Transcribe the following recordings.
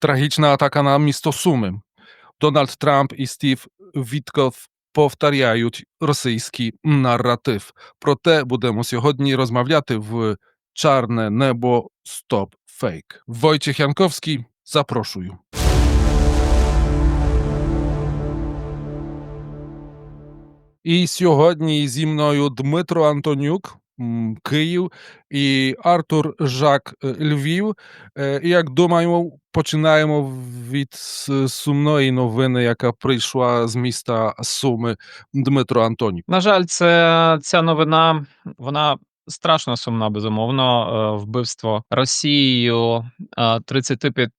Tragiczna ataka na місто Суми. Дональд Трамп і Стів Вітков повторяють російський наратив. Проте будемо сьогодні розмовляти в Чарне небо Стоп Фейк. Войciech Янковський, запрошую. І сьогодні зі мною Дмитро Антонюк, Київ, і Артур Жак, е, Львів. Е, І як думаю, починаємо від сумної новини, яка прийшла з міста Суми. Дмитро Антонюк. На жаль, це ця новина вона страшно сумна, безумовно. Е, Вбивство Росією е, 35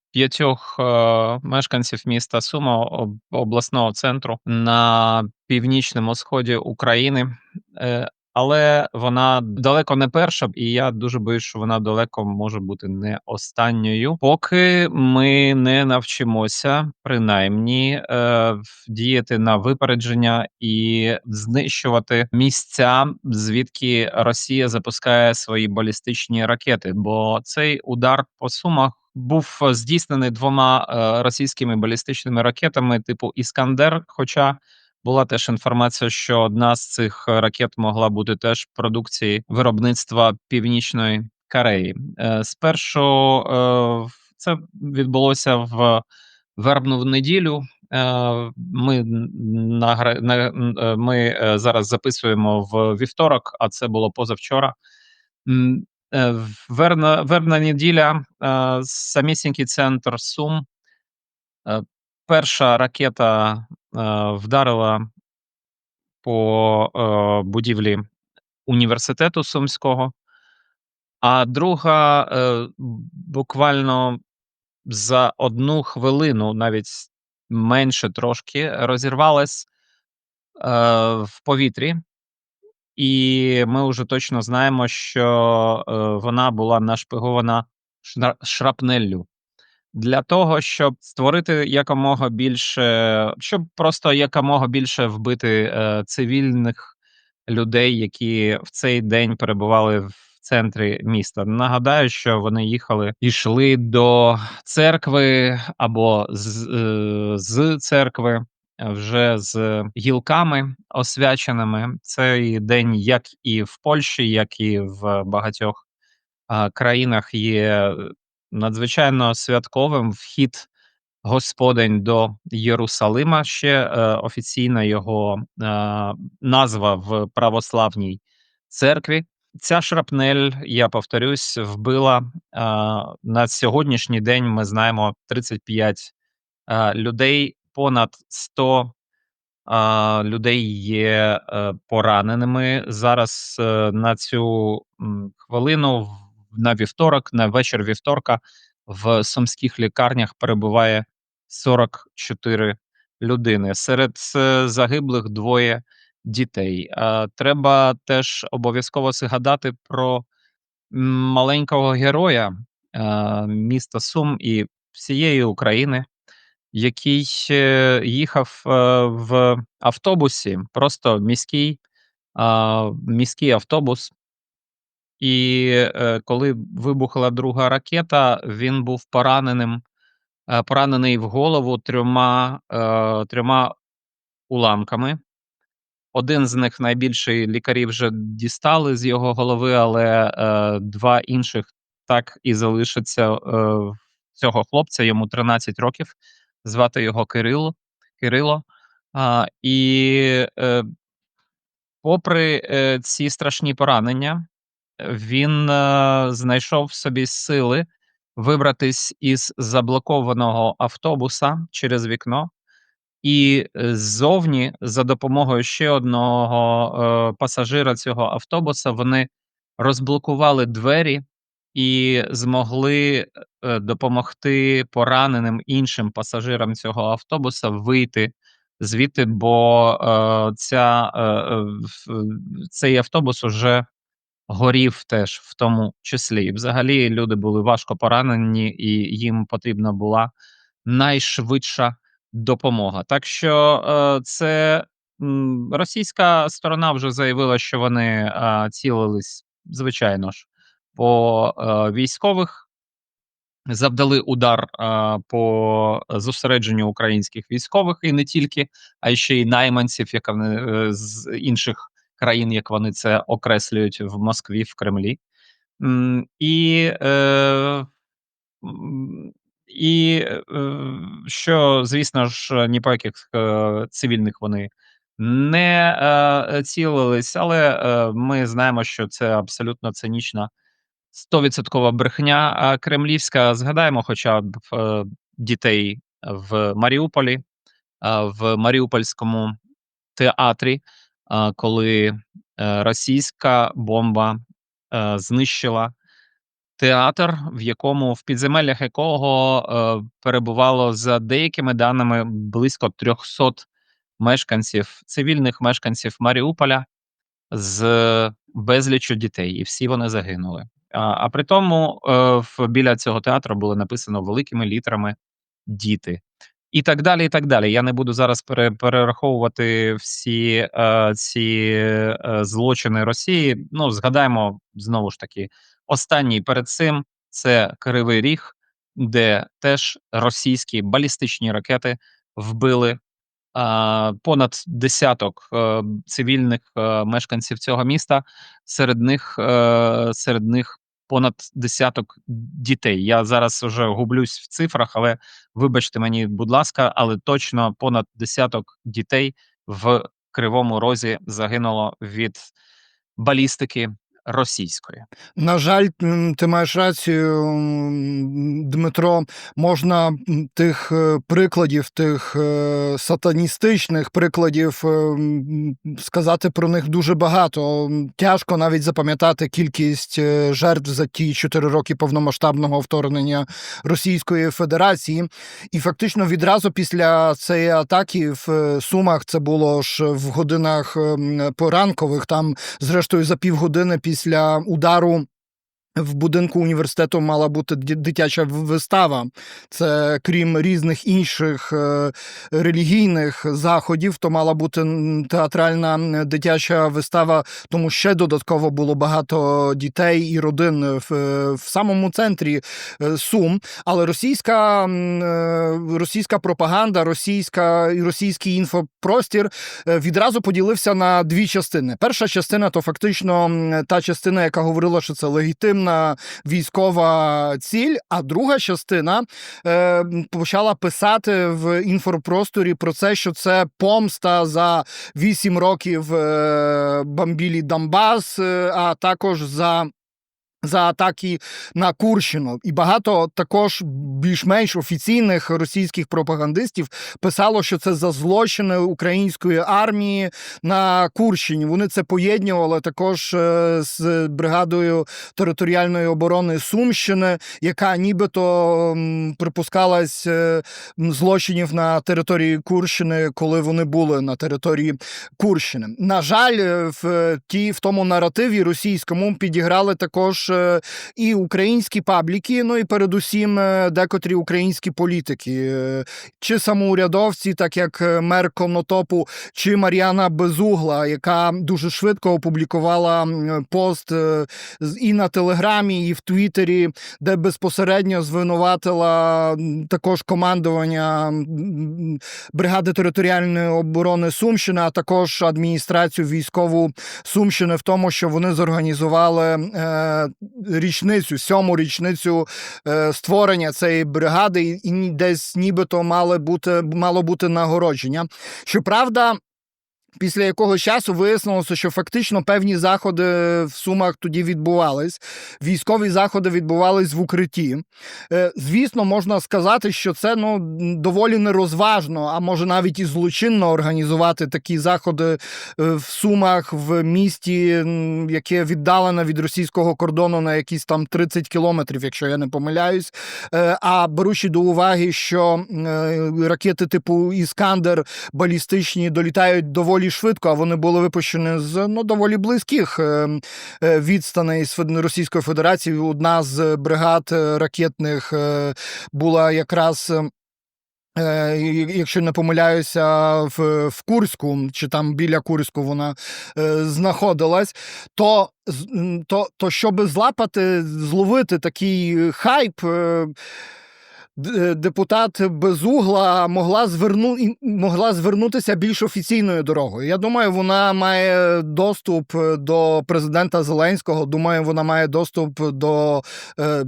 е, мешканців міста Сума обласного центру на північному сході України. Але вона далеко не перша, і я дуже боюсь, що вона далеко може бути не останньою, поки ми не навчимося принаймні е, діяти на випередження і знищувати місця, звідки Росія запускає свої балістичні ракети. Бо цей удар по сумах був здійснений двома е, російськими балістичними ракетами типу Іскандер. Хоча була теж інформація, що одна з цих ракет могла бути теж продукції виробництва Північної Кореї. Е, Спершу е, це відбулося в вербну неділю. Е, Ми на- е, ми е, зараз записуємо в вівторок, а це було позавчора. Е, Верна, вербна неділя, е, самісінький центр Сум. Е, Перша ракета е, вдарила по будівлі університету Сумського, а друга е, буквально за одну хвилину, навіть менше трошки, розірвалась е, в повітрі, і ми вже точно знаємо, що е, вона була нашпигована шрапнеллю. Для того, щоб створити якомога більше, щоб просто якомога більше вбити е, цивільних людей, які в цей день перебували в центрі міста. Нагадаю, що вони їхали, йшли до церкви або з, е, з церкви вже з гілками освяченими. Цей день, як і в Польщі, як і в багатьох країнах, є надзвичайно святковим вхід Господень до Єрусалима. Ще е, офіційна його е, назва в православній церкві. Ця шрапнель, я повторюсь, вбила е, на сьогоднішній день. Ми знаємо 35 е, людей, понад 100 а, людей є е, пораненими. Зараз е, на цю хвилину, на вівторок, на вечір вівторка, в сумських лікарнях перебуває 44 людини. Серед загиблих двоє дітей. Треба теж обов'язково згадати про маленького героя міста Сум і всієї України який е, їхав е, в автобусі, просто міський, міський автобус. І е, коли вибухла друга ракета, він був пораненим, е, поранений в голову трьома, е, трьома уламками. Один з них найбільший лікарі вже дістали з його голови, але е, два інших так і залишаться е, цього хлопця. Йому 13 років. Звати його Кирило. Кирило. А, і е, попри е, ці страшні поранення, він е, знайшов в собі сили вибратись із заблокованого автобуса через вікно. І ззовні, за допомогою ще одного е, пасажира цього автобуса, вони розблокували двері і змогли е, допомогти пораненим іншим пасажирам цього автобуса вийти звідти, бо ця, цей автобус уже горів теж в тому числі. Взагалі люди були важко поранені, і їм потрібна була найшвидша допомога. Так що е, це російська сторона вже заявила, що вони е, цілились, звичайно ж, по е, військових завдали удар а, по зосередженню українських військових і не тільки, а ще й найманців, як вони е, з інших країн, як вони це окреслюють в Москві, в Кремлі. І, е, і е, що, звісно ж, ні по яких е, цивільних вони не е, цілились, але е, ми знаємо, що це абсолютно цинічна стовідсоткова брехня кремлівська. Згадаємо, хоча б е, дітей в Маріуполі, а, в Маріупольському театрі, коли е, російська бомба е, знищила театр, в якому в підземеллях якого е, перебувало за деякими даними близько 300 мешканців, цивільних мешканців Маріуполя з безліччю дітей, і всі вони загинули. А, а при тому е, в, біля цього театру було написано великими літерами діти. І так далі, і так далі. Я не буду зараз пере, перераховувати всі е, ці е, злочини Росії. Ну, згадаємо знову ж таки, останній перед цим це Кривий Ріг, де теж російські балістичні ракети вбили а, понад десяток е, цивільних е, мешканців цього міста. Серед них е, серед них понад десяток дітей. Я зараз вже гублюсь в цифрах, але вибачте мені, будь ласка, але точно понад десяток дітей в Кривому Розі загинуло від балістики російської. На жаль, ти маєш рацію, Дмитро. Можна тих е, прикладів, тих е, сатаністичних прикладів е, сказати про них дуже багато. Тяжко навіть запам'ятати кількість жертв за ті чотири роки повномасштабного вторгнення Російської Федерації. І фактично відразу після цієї атаки в Сумах це було ж в годинах ем, поранкових, там, зрештою, за півгодини після удару. В будинку університету мала бути дитяча вистава. Це крім різних інших е, релігійних заходів, то мала бути театральна дитяча вистава, тому ще додатково було багато дітей і родин в, е, в самому центрі е, Сум. Але російська, російська пропаганда, російська і російський інфопростір відразу поділився на дві частини. Перша частина то фактично та частина, яка говорила, що це легітимна військова ціль. А друга частина е, почала писати в інфопросторі про це, що це помста за вісім років е, бомбілі Донбас, е, а також за. За атаки на Курщину, і багато також більш-менш офіційних російських пропагандистів писало, що це за злочини української армії на Курщині. Вони це поєднували також е, з бригадою територіальної оборони Сумщини, яка нібито припускалась е, злочинів на території Курщини, коли вони були на території Курщини. На жаль, е, в ті в тому наративі російському підіграли також е, і українські пабліки, ну і передусім е, декотрі українські політики, е, чи самоурядовці, так як мер Конотопу, чи Мар'яна Безугла, яка дуже швидко опублікувала пост і на телеграмі, і в Твіттері, де безпосередньо звинуватила також командування бригади територіальної оборони Сумщини, а також адміністрацію військову Сумщини в тому, що вони зорганізували річницю, сьому річницю е, створення цієї бригади, і, десь нібито мали бути мало бути нагородження. Щоправда. Після якогось часу вияснилося, що фактично певні заходи в Сумах тоді відбувались. Військові заходи відбувались в укритті. Е, Звісно, можна сказати, що це ну доволі нерозважно, а може навіть і злочинно організувати такі заходи е, в Сумах в місті, яке віддалене від російського кордону на якісь там 30 кілометрів, якщо я не помиляюсь. Е, А беручи до уваги, що ракети типу Іскандер балістичні долітають доволі швидко, а вони були випущені з ну доволі близьких е, е, відстаней з Російської Федерації. Одна з бригад е, ракетних е, була якраз. е, Е, і- якщо не помиляюся, в, в Курську чи там біля Курську вона е, знаходилась, то, то, то щоб злапати, зловити такий хайп. Е, Депутат Безугла могла зверну могла звернутися більш офіційною дорогою. Я думаю, вона має доступ до президента Зеленського. Думаю, вона має доступ до е,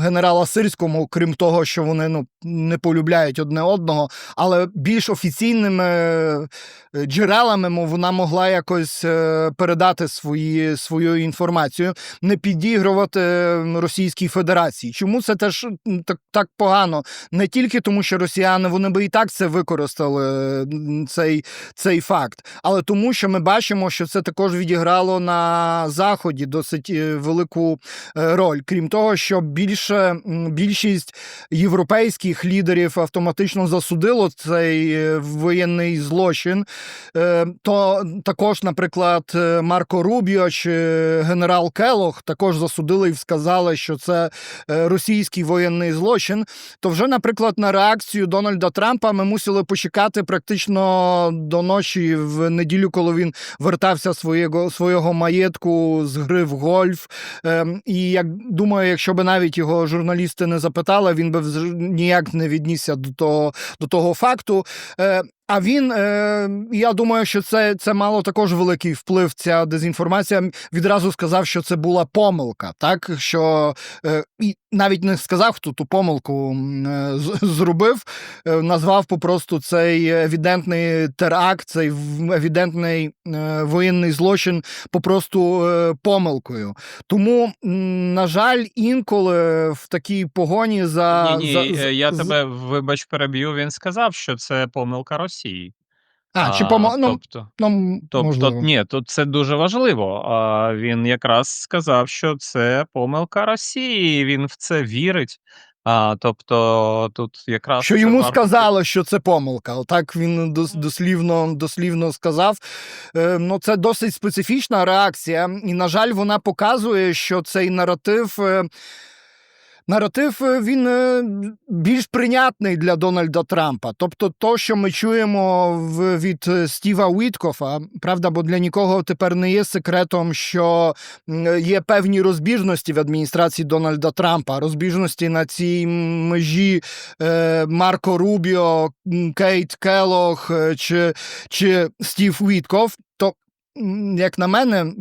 генерала Сирському, крім того, що вони ну не полюбляють одне одного, але більш офіційними е, джерелами вона могла якось е, передати свої, свою інформацію, не підігрувати Російській Федерації. Чому це теж так, так погано? Не тільки тому, що росіяни вони би і так це використали, цей, цей факт, але тому, що ми бачимо, що це також відіграло на заході досить е, велику е, роль. Крім того, що більше більшість європейських лідерів автоматично засудило цей е, воєнний злочин, то також, наприклад, Марко Рубіо чи генерал Келох також засудили і сказали, що це російський воєнний злочин. То вже, наприклад, на реакцію Дональда Трампа ми мусили почекати практично до ночі в неділю, коли він вертався свого, свого маєтку з гри в гольф. Ем, і як думаю, якщо би навіть його журналісти не запитали, він би ніяк не віднісся до того, до того факту. Е, а він, е, я думаю, що це, це мало також великий вплив. Ця дезінформація відразу сказав, що це була помилка, так що е, і навіть не сказав, хто ту помилку е, з- зробив, е, назвав попросту цей евідентний теракт, цей евідентний е, воєнний злочин попросту е, помилкою. Тому, на жаль, інколи в такій погоні за Ні, ні, за, е, я з- тебе, вибач, переб'ю. Він сказав, що це помилка Росії. А, чи помо... ну, тобто, ну, тобто, можливо. ні, тут це дуже важливо. А він якраз сказав, що це помилка Росії. Він в це вірить. А, тобто, тут якраз Що йому варто сказали, що це помилка. Отак він дос- дослівно, дослівно сказав. Е, ну, це досить специфічна реакція, і, на жаль, вона показує, що цей наратив. е, Наратив е, він е, більш прийнятний для Дональда Трампа. Тобто, то, що ми чуємо від е, Стіва Уіткофа, правда, бо для нікого тепер не є секретом, що є певні розбіжності в адміністрації Дональда Трампа, розбіжності на цій межі Марко Рубіо, Кейт Келох чи, чи Стів Уітков, то. Як на мене,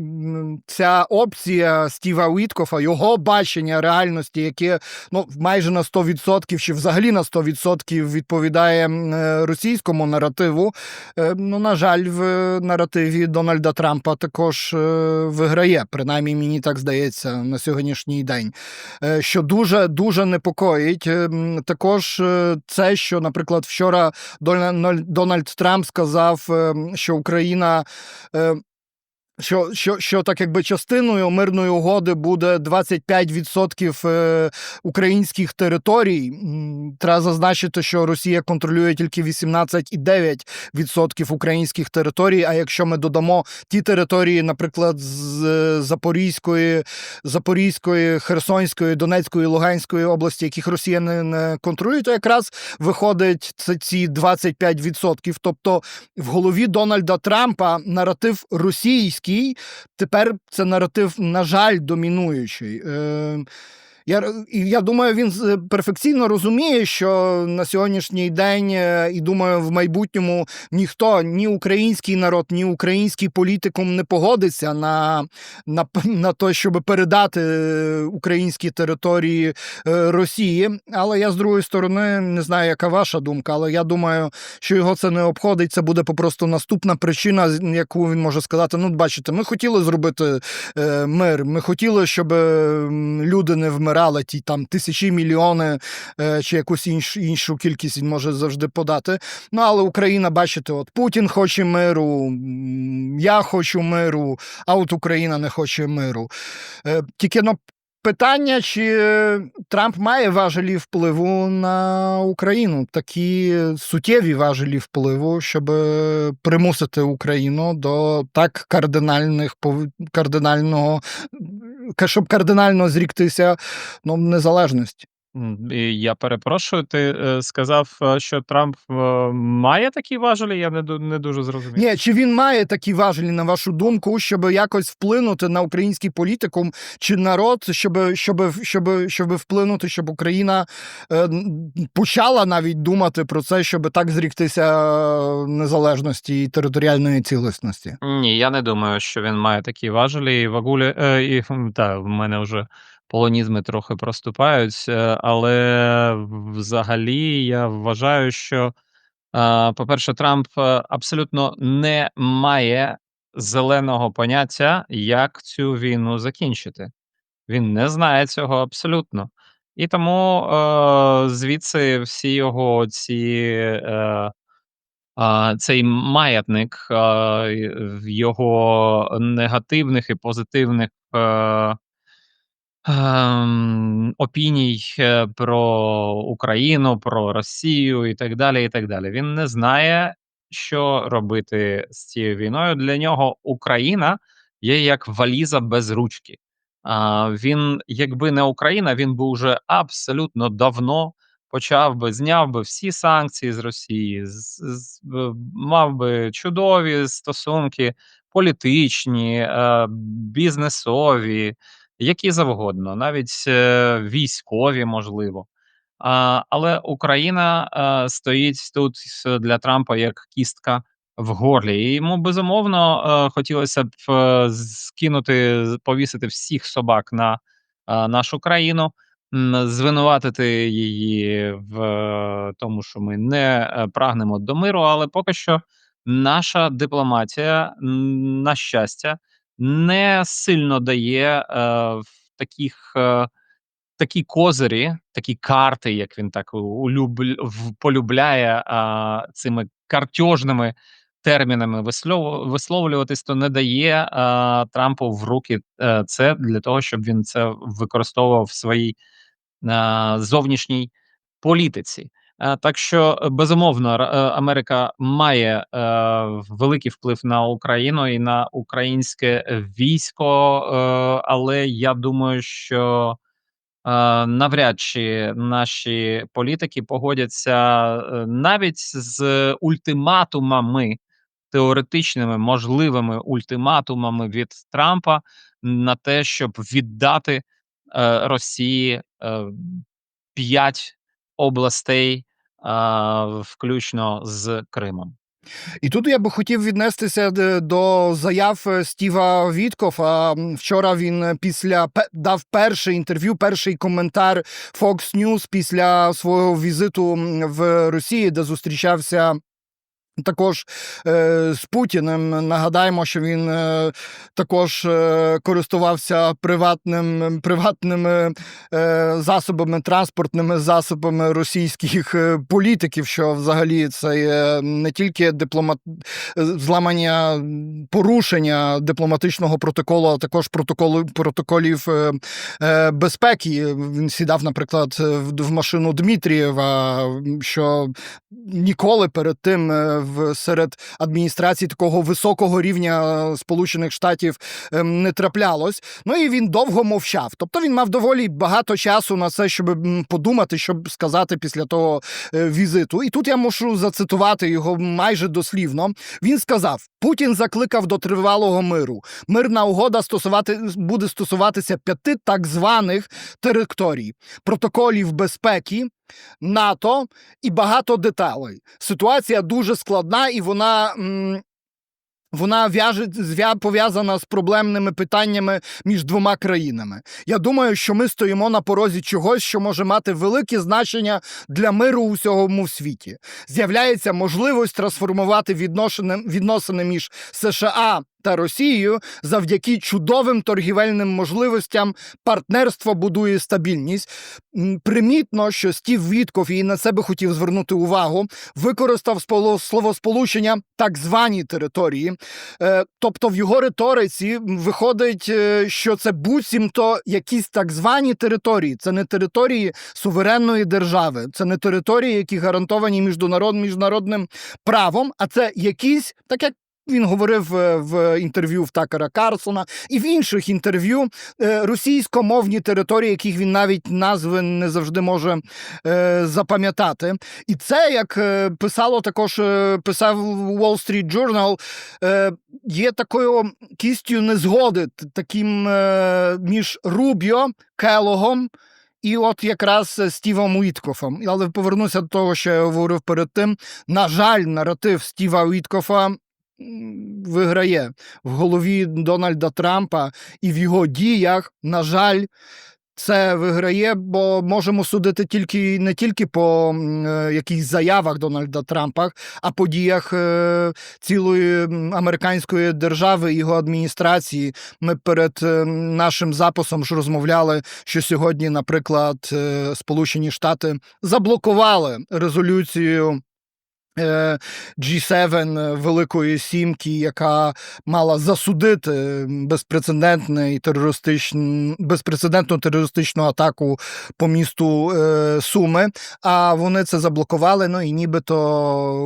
ця опція Стіва Уіткофа, його бачення реальності, яке ну, майже на 100% чи взагалі на 100% відповідає е, російському наративу, е, ну, на жаль, в наративі Дональда Трампа також е, виграє. Принаймні, мені так здається на сьогоднішній день. Що дуже дуже непокоїть. Також це, що, наприклад, вчора Дональд Трамп сказав, що Україна. Що, що, що так якби частиною мирної угоди буде 25% е, українських територій. Треба зазначити, що Росія контролює тільки 18,9% українських територій. А якщо ми додамо ті території, наприклад, з е, Запорізької, Запорізької, Херсонської, Донецької, Луганської області, яких Росія не, не контролює, то якраз виходить це ці 25%. Тобто в голові Дональда Трампа наратив російський, тепер це наратив, на жаль, домінуючий. Е, я, я думаю, він перфекційно розуміє, що на сьогоднішній день, е, і думаю, в майбутньому ніхто, ні український народ, ні український політикум не погодиться на, на, на те, щоб передати е, українські території е, Росії. Але я з другої сторони не знаю, яка ваша думка, але я думаю, що його це не обходить. Це буде попросту наступна причина, яку він може сказати: ну, бачите, ми хотіли зробити е, мир, ми хотіли, щоб е, люди не вмирали, ті там тисячі мільйони е, чи якусь іншу, іншу кількість він може завжди подати. Ну, але Україна, бачите, от Путін хоче миру, я хочу миру, а от Україна не хоче миру. Е, Тільки ну, питання, чи Трамп має важелі впливу на Україну, такі суттєві важелі впливу, щоб примусити Україну до так кардинальних кардинального, ка- щоб кардинально зріктися ну, незалежності. М, і я перепрошую, ти, е, сказав, е, що Трамп, е, має такі важелі? Я не ду не дуже зрозумів. Ні, чи він має такі важелі, на вашу думку, щоб якось вплинути на український політикум чи народ, щоб, щоб, щоб, щоб вплинути, щоб Україна е, н- почала навіть думати про це, щоб так зріктися е, незалежності і територіальної цілісності? Ні, я не думаю, що він має такі важелі. І вагулі, е, і хм, та, в мене вже полонізми трохи проступають, е, але взагалі я вважаю, що, е, по-перше, Трамп е, абсолютно не має зеленого поняття, як цю війну закінчити. Він не знає цього абсолютно. І тому е, звідси всі його ці. Е, а, цей маятник в його негативних і позитивних е, ем, опіній е, про Україну, про Росію і так далі. і так далі. Він не знає, що робити з цією війною. Для нього Україна є як валіза без ручки. А, він, якби не Україна, він би вже абсолютно давно почав би, зняв би всі санкції з Росії, з, з, мав би чудові стосунки політичні, е, бізнесові, які завгодно, навіть е, військові, можливо. Але Україна е, стоїть тут для Трампа як кістка в горлі. І йому безумовно е, хотілося б е, скинути, повісити всіх собак на нашу країну, звинуватити її в тому, що ми не прагнемо до миру. Але поки що наша дипломатія, на щастя, не сильно дає е, в таких. Е, такі козирі, такі карти, як він так улюбль, в- полюбляє цими картьожними термінами вислов, висловлюватись, то не дає Трампу в руки е, це для того, щоб він це використовував в своїй зовнішній політиці. Е, Так що е, безумовно е, Америка має великий вплив на Україну і на українське військо, але я думаю, що навряд чи наші політики погодяться навіть з ультиматумами, теоретичними можливими ультиматумами від Трампа на те, щоб віддати е, Росії е, п'ять областей, включно з Кримом. І тут я би хотів віднестися до заяв е, Стіва Віткофа. Вчора він е, після дав перше інтерв'ю, перший коментар Fox News після свого візиту в Росії, де зустрічався. Також е, з Путіним нагадаємо, що він е, також е, користувався приватним, приватними е, засобами, транспортними засобами російських е, політиків, що взагалі це є не тільки дипломат... е, зламання порушення дипломатичного протоколу, а також протоколу протоколів е, е, безпеки. Він сідав, наприклад, в, в машину Дмитрієва, що ніколи перед тим е, в серед адміністрації такого високого рівня е, Сполучених Штатів ем, не траплялось. Ну і він довго мовчав. Тобто він мав доволі багато часу на це, щоб подумати, щоб сказати після того е, візиту. І тут я мушу зацитувати його майже дослівно. Він сказав: Путін закликав до тривалого миру. Мирна угода стосувати буде стосуватися п'яти так званих територій, протоколів безпеки. НАТО і багато деталей. Ситуація дуже складна, і вона. м, Вона в'яже пов'язана з проблемними питаннями між двома країнами. Я думаю, що ми стоїмо на порозі чогось, що може мати велике значення для миру у всьому світі. З'являється можливість трансформувати відносини між США та Росією завдяки чудовим торгівельним можливостям. Партнерство будує стабільність. Примітно, що Стів Вітков і на себе хотів звернути увагу, використав словосполучення так звані території. Е, тобто в його риториці виходить, е, що це буцімто якісь так звані території. Це не території суверенної держави, це не території, які гарантовані міжнарод, міжнародним правом, а це якісь, так як Він говорив е, в інтерв'ю в Такера Карсона і в інших інтерв'ю е, російськомовні території, яких він навіть назви не завжди може е, запам'ятати. І це, як писало також писав Wall Street Journal, є такою кістю незгоди, таким між Рубіо, Келогом. І от якраз Стівом Уіткофом. Але повернуся до того, що я говорив перед тим. На жаль, наратив Стіва Уіткофа виграє в голові Дональда Трампа і в його діях, на жаль, це виграє, бо можемо судити тільки не тільки по е, якихось заявах Дональда Трампа, а по діях е, цілої американської держави його адміністрації. Ми перед е, нашим записом ж розмовляли, що сьогодні, наприклад, е, Сполучені Штати заблокували резолюцію. Е, G7 Великої Сімки, яка мала засудити безпрецедентний терористичн... безпрецедентну терористичну атаку по місту е, Суми. А вони це заблокували. Ну і нібито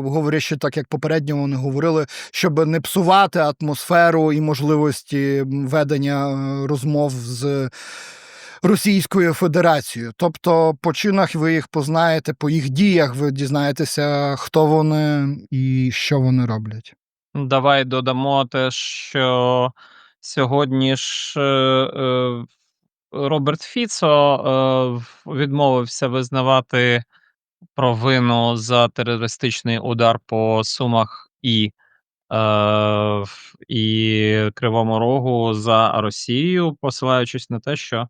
говорячи так, як попередньо вони говорили, щоб не псувати атмосферу і можливості ведення е, розмов з. Російською Федерацією, тобто по чинах ви їх познаєте, по їх діях ви дізнаєтеся, хто вони і що вони роблять. Давай додамо те, що сьогодні ж е, е, Роберт Фіцо е, відмовився визнавати провину за терористичний удар по Сумах і, е, і Кривому Рогу за Росією, посилаючись на те, що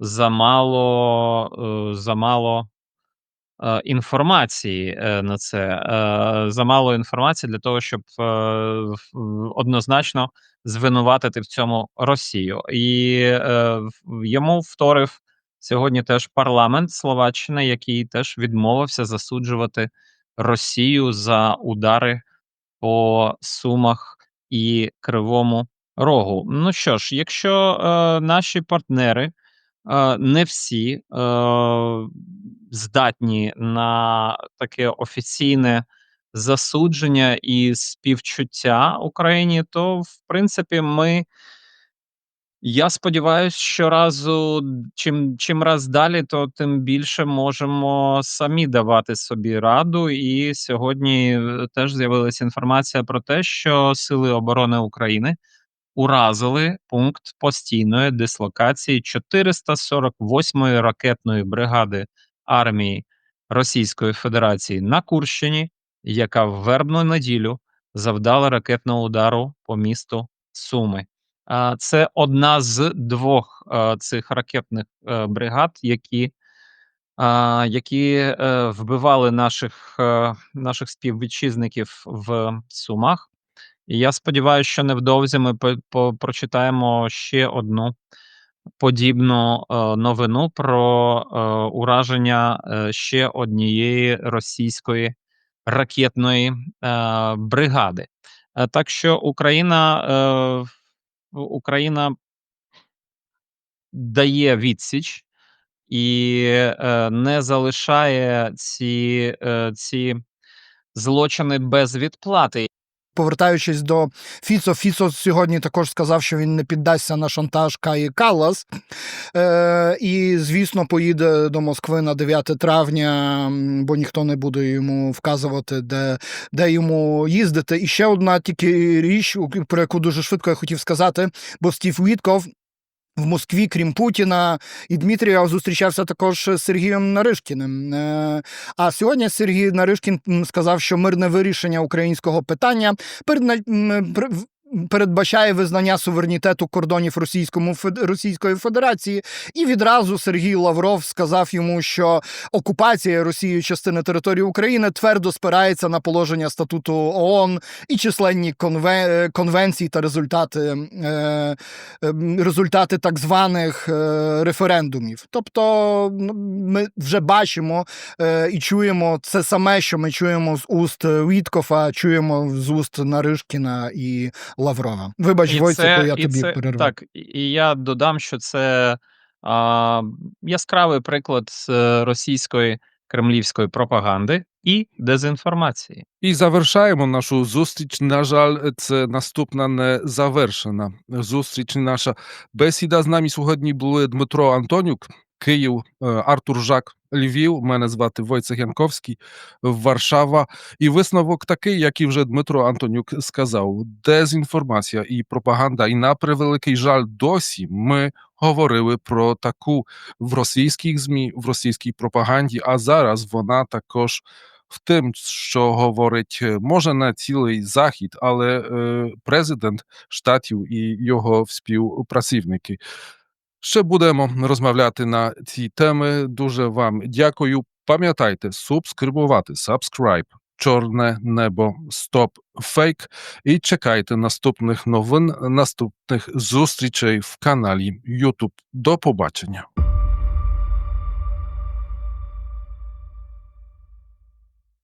замало, е, замало е, інформації е, на це. Замало інформації для того, щоб однозначно звинуватити в цьому Росію. І е, йому вторив сьогодні теж парламент Словаччини, який теж відмовився засуджувати Росію за удари по Сумах і Кривому Рогу. Ну що ж, якщо е, наші партнери е, не всі е, здатні на таке офіційне засудження і співчуття Україні, то в принципі ми. Я сподіваюся, що разу чим, чим раз далі, то тим більше можемо самі давати собі раду. І сьогодні е, теж з'явилася інформація про те, що Сили оборони України уразили пункт постійної дислокації 448-ї ракетної бригади армії Російської Федерації на Курщині, яка в вербну неділю завдала ракетного удару по місту Суми. Це одна з двох е, цих ракетних е, бригад, які, які е, вбивали наших, наших співвітчизників в Сумах. І я сподіваюся, що невдовзі ми по- по- прочитаємо ще одну подібну е, новину про е, ураження е, ще однієї російської ракетної е, бригади. Е, так що Україна, е, Україна дає відсіч і е, не залишає ці, е, ці злочини без відплати. Повертаючись до Фіцо, Фіцо сьогодні також сказав, що він не піддасться на шантаж Каї Каллас. Е, і, звісно, поїде до Москви на 9 травня, бо ніхто не буде йому вказувати, де, де йому їздити. І ще одна тільки річ, про яку дуже швидко я хотів сказати, бо Стів Вітков. В Москві, крім Путіна і Дмитрія, зустрічався також з Сергієм Наришкіним. Е, А сьогодні Сергій Наришкін сказав, що мирне вирішення українського питання передбачає визнання суверенітету кордонів Російському Російської Федерації. І відразу Сергій Лавров сказав йому, що окупація Росією частини території України твердо спирається на положення статуту ООН і численні конве- конвенції та результати, е, ем, результати так званих е, референдумів. Тобто ну, ми вже бачимо е, і чуємо це саме, що ми чуємо з уст Віткофа, чуємо з уст Наришкіна і Лаврова. Вибач, Войцеку, я і тобі це, перервав. Так, і- і я додам, що це а, яскравий приклад е, російської кремлівської пропаганди, і дезінформації. І завершаємо нашу зустріч. На жаль, це наступна не завершена зустріч. Наша бесіда з нами сьогодні були Дмитро Антонюк, Київ, е, Артур Жак, Львів. Мене звати Войцех Янковський, Варшава. І висновок такий, як і вже Дмитро Антонюк сказав: дезінформація і пропаганда. І на превеликий жаль, досі ми говорили про таку в російських змі, в російській пропаганді. А зараз вона також в тим, що говорить е, може не цілий захід, але е, президент штатів і його співпрацівники. Ще будемо розмовляти на ці теми. Дуже вам дякую. Пам'ятайте, субскрибувати, subscribe, чорне небо, стоп фейк. І чекайте наступних новин, наступних зустрічей в каналі YouTube. До побачення.